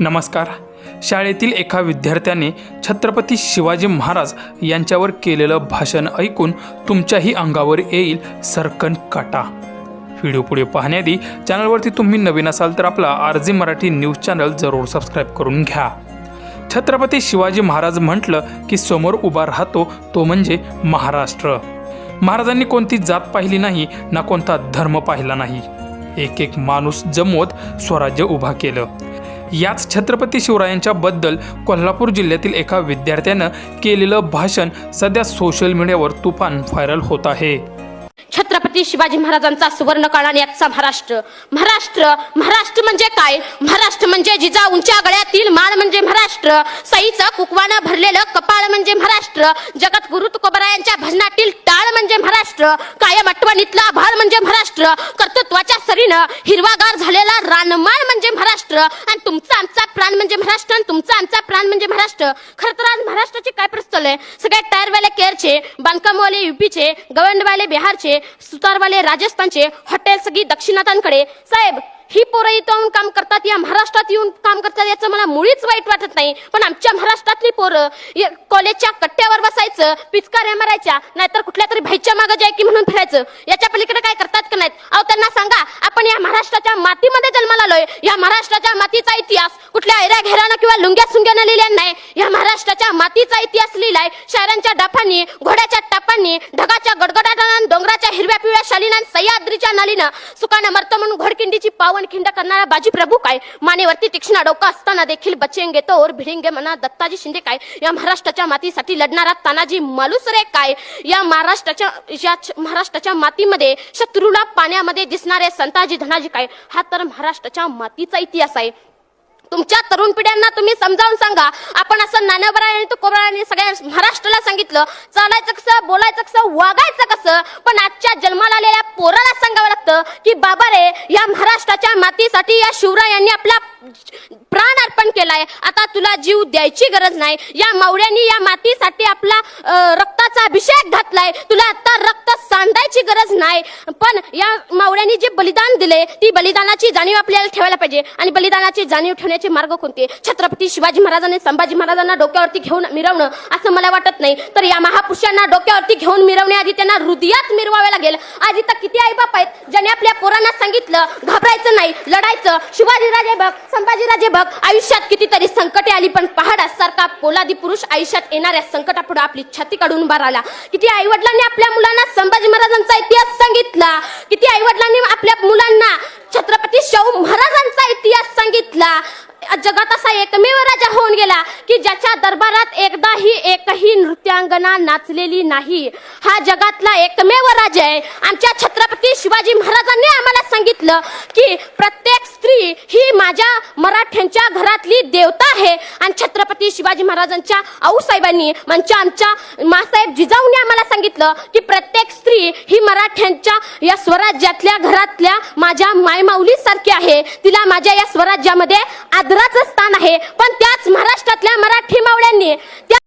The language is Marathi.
नमस्कार. शाळेतील एका विद्यार्थ्याने छत्रपती शिवाजी महाराज यांच्यावर केलेलं भाषण ऐकून तुमच्याही अंगावर येईल सरकन काटा. व्हिडिओ पुढे पाहण्याआधी चॅनलवरती तुम्ही नवीन असाल तर आपला R G Marathi news channel जरूर सबस्क्राईब करून घ्या. छत्रपती शिवाजी महाराज म्हटलं की समोर उभा राहतो तो म्हणजे महाराष्ट्र. महाराजांनी कोणती जात पाहिली नाही ना कोणता धर्म पाहिला नाही. एक एक माणूस जमवत स्वराज्य उभा केलं. याच छत्रपती शिवरायांच्या बद्दल कोल्हापूर जिल्ह्यातील एका विद्यार्थ्यानं केलेलं भाषण सध्या सोशल मीडियावर तुफान व्हायरल होत आहे. छत्रपती शिवाजी महाराजांचा सुवर्ण काळ आणि आजचा महाराष्ट्र. महाराष्ट्र महाराष्ट्र म्हणजे काय? महाराष्ट्र म्हणजे जिजा उंच्या गळ्यातील माळ म्हणजे महाराष्ट्र. सईचं कुकवानं भरलेलं कपाळ म्हणजे महाराष्ट्र. जगत गुरु तुकोबरायांच्या भजनातील टाळ म्हणजे महाराष्ट्र. कायम आठवणीतला भार म्हणजे महाराष्ट्र. कर्तृत्वाच्या सरीनं हिरवागार झालेला रानमाळ म्हणजे महाराष्ट्र. आणि तुमचा आमचा प्राण म्हणजे महाराष्ट्र आणि तुमचा आमचा प्राण म्हणजे महाराष्ट्र. खरं तर आज महाराष्ट्राची काय प्रस्तल आहे? सगळे टायरवाले केअरचे बांधकामवाले युपीचे गवंडवाले बिहारचे सुतारवाले राजस्थानचे हॉटेल सगळी दक्षिणातांकडे. साहेब ही पोरं इथं काम करतात या महाराष्ट्रात येऊन काम करतात याचं मला मुळीच वाईट वाटत नाही. पण आमच्या महाराष्ट्रातली पोरं कॉलेजच्या कट्ट्यावर बसायचं पिचकाऱ्या मारायच्या नाहीतर कुठल्या तरी भाईच्या मागे जाय की म्हणून फिरायचं. याच्या पलीकडे काय करतात का नाहीत? अहो त्यांना सांगा आपण या महाराष्ट्राच्या मातीमध्ये जन्माला आलोय. या महाराष्ट्राच्या मातीचा इतिहास कुठल्या ऐऱ्या घेरानं किंवा लुंग्या सुंग्यानं लिहिल्या नाही. या महाराष्ट्राच्या मातीचा इतिहास लिहिलाय. शायरांच्या डाफांनी घोड्याच्या टापांनी ढगाच्या गडगडाटानं डोंगराच्या हिरव्या पिवळ्या शालीनं सह्याद्रीच्या नालीनं सुकानं मरतो म्हणून घोडकिंडीची पावन खिंड करणारा बाजी प्रभू काय? मानेवरती तीक्ष्ण डोका असताना देखील बचेंगे तो और भिडेंगे म्हणा दत्ताजी शिंदे काय? या महाराष्ट्राच्या मातीसाठी लढणारा तानाजी मालुसरे काय? या महाराष्ट्राच्या या महाराष्ट्राच्या मातीमध्ये शत्रूला पाण्यामध्ये दिसणारे संताजी धनाजी काय? हा तर महाराष्ट्राच्या मातीचा इतिहास आहे. तुमच्या तरुण पिढ्यांना तुम्ही समजावून सांगा. आपण असं नाण्याबरा तो तुकोबराने सगळ्या महाराष्ट्राला सांगितलं. चालायचं कसं बोलायचं कसं वागायचं कसं पण आजच्या जन्माला आलेल्या पोराला सांगावं लागतं की बाबा रे या महाराष्ट्राच्या मातीसाठी या शिवरायांनी आपला प्राण अर्पण केलाय. आता तुला जीव द्यायची गरज नाही. या मावळ्यांनी या मातीसाठी आपला रक्ताचा अभिषेक घातलाय. तुला गरज नाही. पण या मावळ्यांनी जे बलिदान दिले ती बलिदानाची जाणीव आपल्याला ठेवायला पाहिजे. आणि बलिदानाची जाणीव ठेवण्याचे मार्ग कोणते? छत्रपती शिवाजी महाराजांनी संभाजी महाराजांना डोक्यावरती घेऊन मिरवणं असं मला वाटत नाही. तर या महापुरुषांना डोक्यावरती घेऊन मिरवण्याआधी त्यांना हृदयात मिरवावे लागेल. आज इथं किती आईबाप आहेत ज्याने आपल्या पोरांना सांगितलं घाबरायचं नाही लढायचं. शिवाजीराजे बघ संभाजीराजे बघ आयुष्यात कितीतरी संकटे आली पण पहाडासारखा पोलादी पुरुष आयुष्यात येणाऱ्या संकटापुढे आपली छाती काढून उभा राहिला. किती आईवडिलांनी आपल्या मुलांना संभाजी महाराजांचा इतिहास सांगितला किती आईवडिलांनी आपल्या मुलांना छत्रपती शाहू महाराजांचा इतिहास सांगितला जगात असा एकमेव राजा होऊन गेला की ज्याच्या दरबारात एकदाही एकही नृत्यांगना नाचलेली नाही. हा जगातला एकमेव राजा आहे. आमच्या छत्रपती शिवाजी महाराजांनी आम्हाला सांगितलं की प्रत्येक स्त्री ही माझ्या मराठ्यांच्या घरातली देवता आहे. आणि छत्रपती शिवाजी महाराजांच्या आऊसाहेबांनी म्हणजे आमच्या मासाहेब जिजाऊने आम्हाला सांगितलं की प्रत्येक स्त्री ही मराठ्यांच्या या स्वराज्यातल्या घरातल्या माझ्या मायमाऊली सारखी आहे. तिला माझ्या या स्वराज्यामध्ये आदराचं स्थान आहे. पण त्याच महाराष्ट्रातल्या मराठी मावळ्यांनी त्या